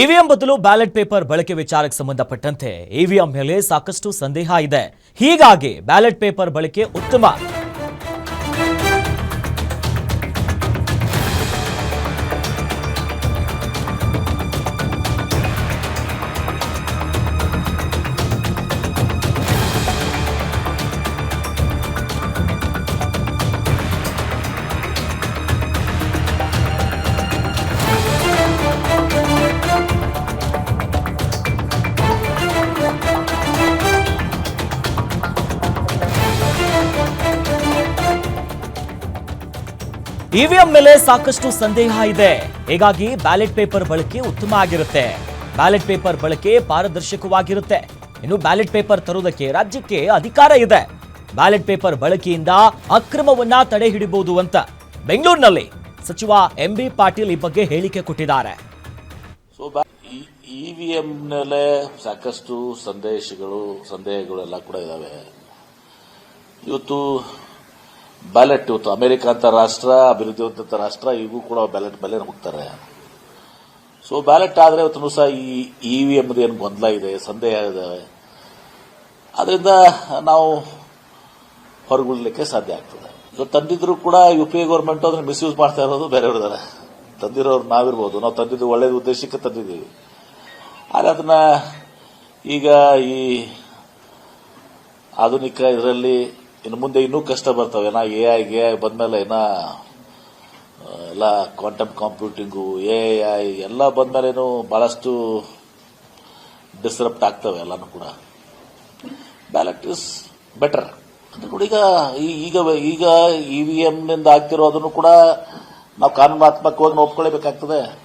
EVM ಬದಲು ballot paper ಬಳಕೆ ವಿಚಾರಕ್ಕೆ ಸಂಬಂಧಪಟ್ಟಂತೆ ಇವಿಎಂ ಮೇಲೆ ಸಾಕಷ್ಟು ಸಂದೇಹ ಇದೆ. ಹೀಗಾಗಿ ಬ್ಯಾಲೆಟ್ ಪೇಪರ್ ಬಳಕೆ ಉತ್ತಮ. ಇವಿಎಂ ಮೇಲೆ ಸಾಕಷ್ಟು ಸಂದೇಹ ಇದೆ. ಹೀಗಾಗಿ ಬ್ಯಾಲೆಟ್ ಪೇಪರ್ ಬಳಕೆ ಉತ್ತಮ ಆಗಿರುತ್ತೆ. ಬ್ಯಾಲೆಟ್ ಪೇಪರ್ ಬಳಕೆ ಪಾರದರ್ಶಕವಾಗಿರುತ್ತೆ. ಇನ್ನು ಬ್ಯಾಲೆಟ್ ಪೇಪರ್ ತರುವುದಕ್ಕೆ ರಾಜ್ಯಕ್ಕೆ ಅಧಿಕಾರ ಇದೆ. ಬ್ಯಾಲೆಟ್ ಪೇಪರ್ ಬಳಕೆಯಿಂದ ಅಕ್ರಮವನ್ನ ತಡೆ ಹಿಡಿಬಹುದು ಅಂತ ಬೆಂಗಳೂರಿನಲ್ಲಿ ಸಚಿವ ಎಂ ಬಿ ಪಾಟೀಲ್ ಈ ಬಗ್ಗೆ ಹೇಳಿಕೆ ಕೊಟ್ಟಿದ್ದಾರೆ. ಸೊ ಇ ವಿ ಎಂ ಮೇಲೆ ಸಾಕಷ್ಟು ಸಂದೇಶಗಳು, ಸಂದೇಹಗಳೆಲ್ಲ ಕೂಡ ಇದಾವೆ. ಇವತ್ತು ಬ್ಯಾಲೆಟ್ ಇವತ್ತು ಅಮೆರಿಕ ಅಂತ ರಾಷ್ಟ್ರ, ಅಭಿವೃದ್ಧಿ ಹೊಂದಿದ ರಾಷ್ಟ್ರ ಈಗೂ ಕೂಡ ಬ್ಯಾಲೆಟ್ ಮೇಲೆ ಹೋಗ್ತಾರೆ. ಸೊ ಬ್ಯಾಲೆಟ್ ಆದರೆ ಇವತ್ತು ಸಹ ಈ ಇ ವಿ ಎಂ ಏನು ಗೊಂದಲ ಇದೆ, ಸಂದೇಹ ಇದ್ದಾವೆ ಅದರಿಂದ ನಾವು ಹೊರಗುಳ್ಲಿಕ್ಕೆ ಸಾಧ್ಯ ಆಗ್ತದೆ. ಇವತ್ತು ತಂದಿದ್ರು ಕೂಡ ಯು ಪಿ ಎ ಗೌರ್ಮೆಂಟ್ ಅದನ್ನ ಮಿಸ್ಯೂಸ್ ಮಾಡ್ತಾ ಇರೋದು ಬೇರೆ ಇದಾರೆ ತಂದಿರೋರು ನಾವಿರ್ಬೋದು. ನಾವು ತಂದಿದ್ದು ಒಳ್ಳೆಯ ಉದ್ದೇಶಕ್ಕೆ ತಂದಿದ್ದೀವಿ. ಆದರೆ ಅದನ್ನ ಈಗ ಈ ಆಧುನಿಕ ಇದರಲ್ಲಿ ಇನ್ನು ಮುಂದೆ ಇನ್ನೂ ಕಷ್ಟ ಬರ್ತವೆ. ಏನ ಎ ಐ ಗೆ ಐ ಬಂದ್ಮೇಲೆ ಏನ ಎಲ್ಲ ಕ್ವಾಂಟಮ್ ಕಂಪ್ಯೂಟಿಂಗು ಎ ಐ ಎಲ್ಲ ಬಂದಮೇಲೇನು ಬಹಳಷ್ಟು ಡಿಸ್ಟರ್ಬ್ಡ್ ಆಗ್ತವೆ ಎಲ್ಲನೂ ಕೂಡ. ಬ್ಯಾಲೆಟ್ ಇಸ್ ಬೆಟರ್ ಅಂದ್ರೆ ಕೂಡ ಈಗ ಈಗ ಈಗ ಇ ವಿ ಎಂ ನಿಂದ ಆಗ್ತಿರೋದನ್ನು ಕೂಡ ನಾವು ಕಾನೂನಾತ್ಮಕವಾಗಿ ಒಪ್ಕೊಳ್ಬೇಕಾಗ್ತದೆ